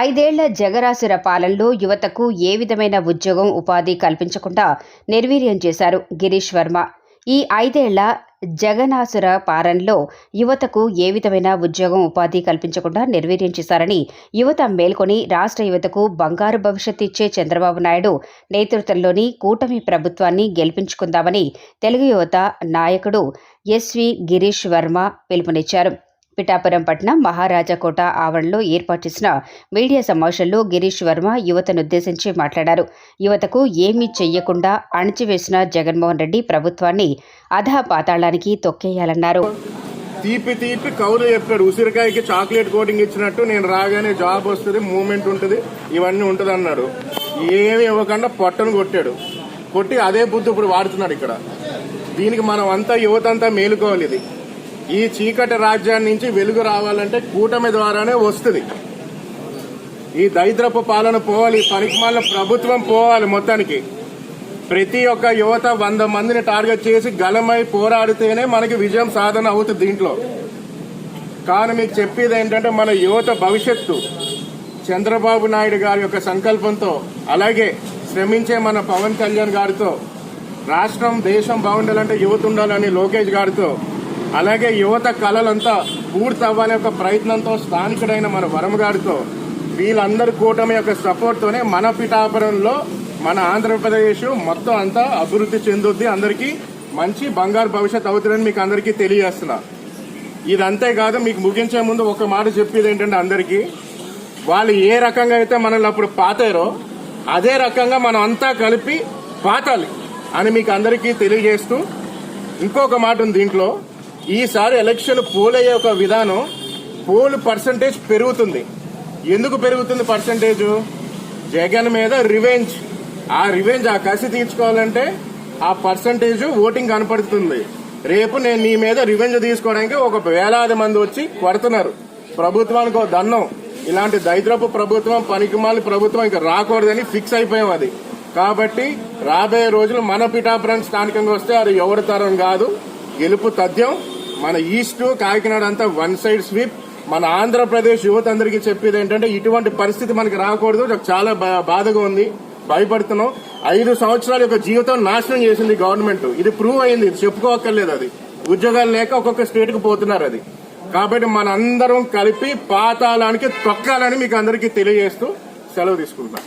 ఐదేళ్ళ జగరాసుర పాలనలో యువతకు ఏ విధమైన ఉద్యోగం ఉపాధి కల్పించకుండా నిర్వీర్యం చేశారు గిరీష్ వర్మ. ఈ ఐదేళ్ళ జగనాసుర పాలనలో యువతకు ఏ విధమైన ఉద్యోగం ఉపాధి కల్పించకుండా నిర్వీర్యం చేశారని యువత మేల్కొని రాష్ట్ర యువతకు బంగారు భవిష్యత్తు ఇచ్చే చంద్రబాబు నాయుడు నేతృత్వంలోని కూటమి ప్రభుత్వాన్ని గెలిపించుకుందామని తెలుగు యువత నాయకుడు ఎస్వి గిరీష్ వర్మ పిలుపునిచ్చారు. పిఠాపురం పట్టణం మహారాజాకోట ఆవరణలో ఏర్పాటు చేసిన మీడియా సమావేశంలో గిరీష్ వర్మ యువతనుద్దేశించి మాట్లాడారు. యువతకు ఏమీ చెయ్యకుండా అణచివేసిన జగన్మోహన్ రెడ్డి ప్రభుత్వాన్ని అధా పాతాళానికి తొక్కేయాలన్నారు. తీపి తీపి కౌలు చెప్పాడు. ఉసిరికాయకి చాక్లెట్ కోటింగ్ ఇచ్చినట్టు నేను రాగానే జాబ్ వస్తుంది మూమెంట్ ఉంటుంది ఇవన్నీ ఉంటుంది అన్నాడు ఏమి ఇవ్వకుండా పొట్టను కొట్టాడు. కొట్టి అదే బుద్ధి ఇప్పుడు వాడుతున్నాడు ఇక్కడ. దీనికి మనం అంతా యువత అంతా మేలుకోవాలి ఇది. ఈ చీకటి రాజ్యాన్ని నుంచి వెలుగు రావాలంటే కూటమి ద్వారానే వస్తుంది. ఈ దరిద్రపు పాలన పోవాలి ఈ పనికిమాల ప్రభుత్వం పోవాలి మొత్తానికి. ప్రతి ఒక్క యువత వంద మందిని టార్గెట్ చేసి గలమై పోరాడితేనే మనకి విజయం సాధన అవుతుంది దీంట్లో. కానీ మీకు చెప్పేది ఏంటంటే మన యువత భవిష్యత్తు. చంద్రబాబు నాయుడు గారి యొక్క సంకల్పంతో అలాగే శ్రమించే మన పవన్ కళ్యాణ్ గారితో రాష్ట్రం దేశం బాగుండాలంటే యువత ఉండాలని లోకేష్ గారితో అలాగే యువత కళలంతా పూర్తి యొక్క ఒక ప్రయత్నంతో స్థానికుడైన మన వరమగారితో వీళ్ళందరి కూటమి యొక్క సపోర్ట్తోనే మన పిఠాపురంలో మన ఆంధ్రప్రదేశ్ మొత్తం అంతా అభివృద్ధి చెందుద్ది. అందరికీ మంచి బంగారు భవిష్యత్ అవుతుందని మీకు అందరికీ తెలియజేస్తున్నా. ఇదంతే కాదు మీకు ముగించే ముందు ఒక మాట చెప్పేది ఏంటంటే అందరికీ వాళ్ళు ఏ రకంగా అయితే మనల్ని అప్పుడు పాతారో అదే రకంగా మనం అంతా కలిపి పాతాలి అని మీకు అందరికీ తెలియజేస్తూ ఇంకొక మాట ఉంది దీంట్లో. ఈసారి ఎలక్షన్ పోల్ అయ్యే ఒక విధానం పోల్ పర్సంటేజ్ పెరుగుతుంది. ఎందుకు పెరుగుతుంది పర్సంటేజ్? జగన్ మీద రివెంజ్. ఆ రివెంజ్ ఆ కసి తీర్చుకోవాలంటే ఆ పర్సంటేజ్ ఓటింగ్ కనపడుతుంది. రేపు నేను నీ మీద రివెంజ్ తీసుకోవడానికి ఒక వేలాది మంది వచ్చి కొడుతున్నారు. ప్రభుత్వానికి ఒక దన్నం ఇలాంటి దైద్రపు ప్రభుత్వం పనికిమాలి ప్రభుత్వం ఇంకా రాకూడదని ఫిక్స్ అయిపోయాం అది. కాబట్టి రాబోయే రోజులు మన పిఠాపురం స్థానికంగా వస్తే అది ఎవరి తరం కాదు. గెలుపు తథ్యం మన ఈస్ట్ కాకినాడ అంతా వన్ సైడ్ స్వీప్ మన ఆంధ్రప్రదేశ్ యువత అందరికీ చెప్పేది ఏంటంటే ఇటువంటి పరిస్థితి మనకి రాకూడదు. నాకు చాలా బా- బాధగా ఉంది. భయపడుతున్నాం. ఐదు సంవత్సరాల యొక్క జీవితం నాశనం చేసింది గవర్నమెంట్. ఇది ప్రూవ్ అయింది. ఇది చెప్పుకోక్కర్లేదు అది. ఉద్యోగాలు లేక ఒక్కొక్క స్టేట్కు పోతున్నారు అది. కాబట్టి మనందరం కలిపి పాతాళానికి తొక్కాలని మీకు అందరికీ తెలియజేస్తూ సెలవు తీసుకుంటున్నాం.